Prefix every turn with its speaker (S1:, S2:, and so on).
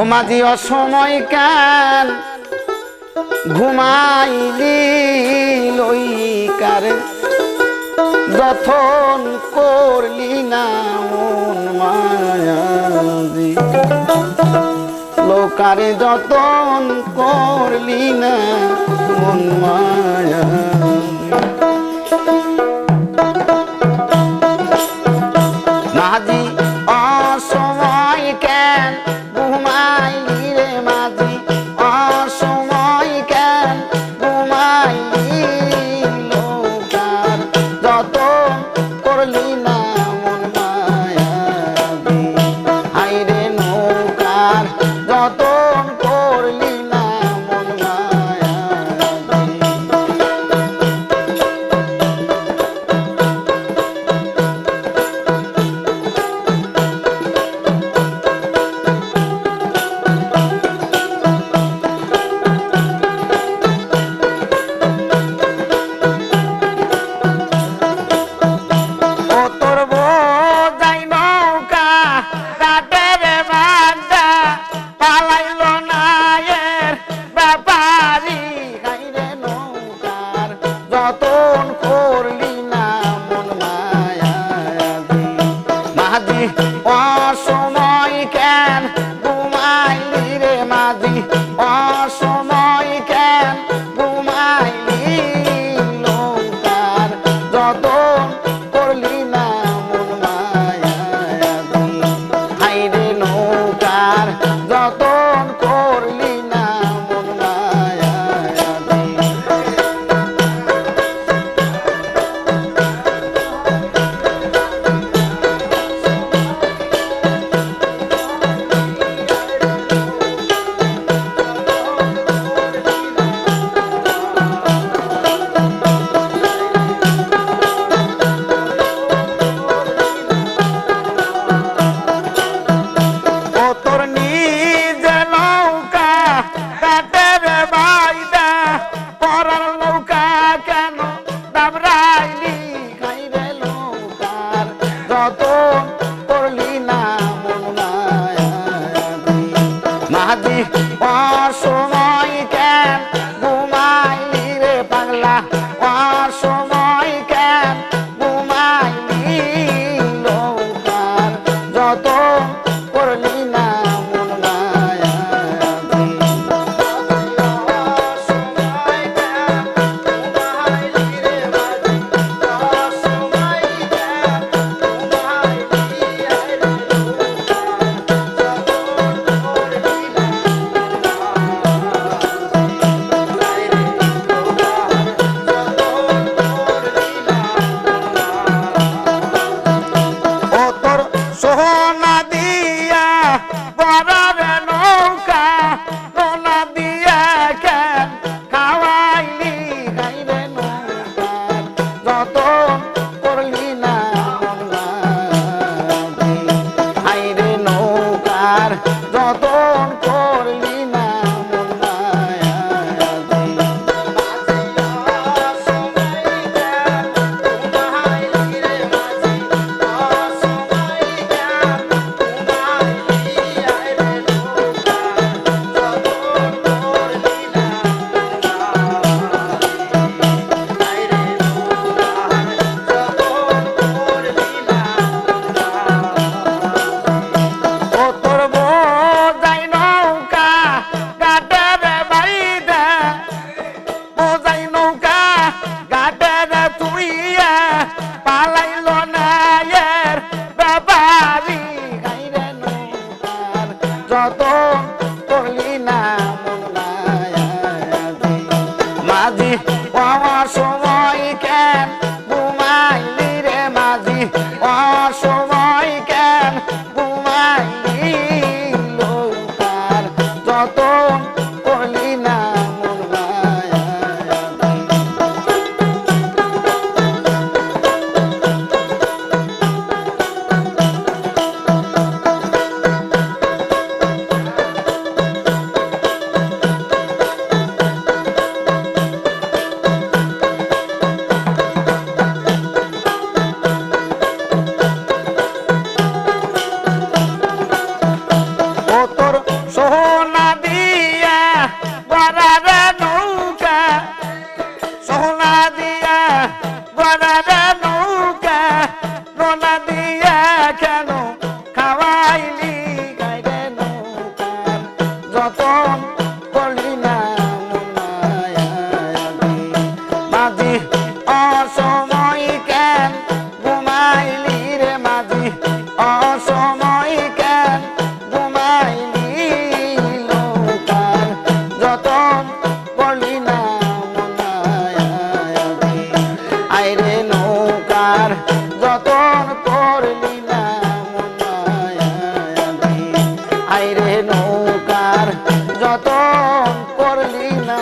S1: ঘুমাজি অসময় কাল ঘুমাইলি লইকারে যথন করলি না মায়াজি। লোকারে যতন করলি না মন মায়া todo. মতন করলি না মন মাঝি অসময় কেন ঘুমাইলি রে মাঝি অসময় কেন ঘুমাইলি যতন করলি না মন মায়া হাই রাধে বাসন কত সোহনা দিয়া বরারা নৌকা। সোহনা দিয়া বরারা নৌকা নোনা দিয়া কেন নৌকার যত করলি না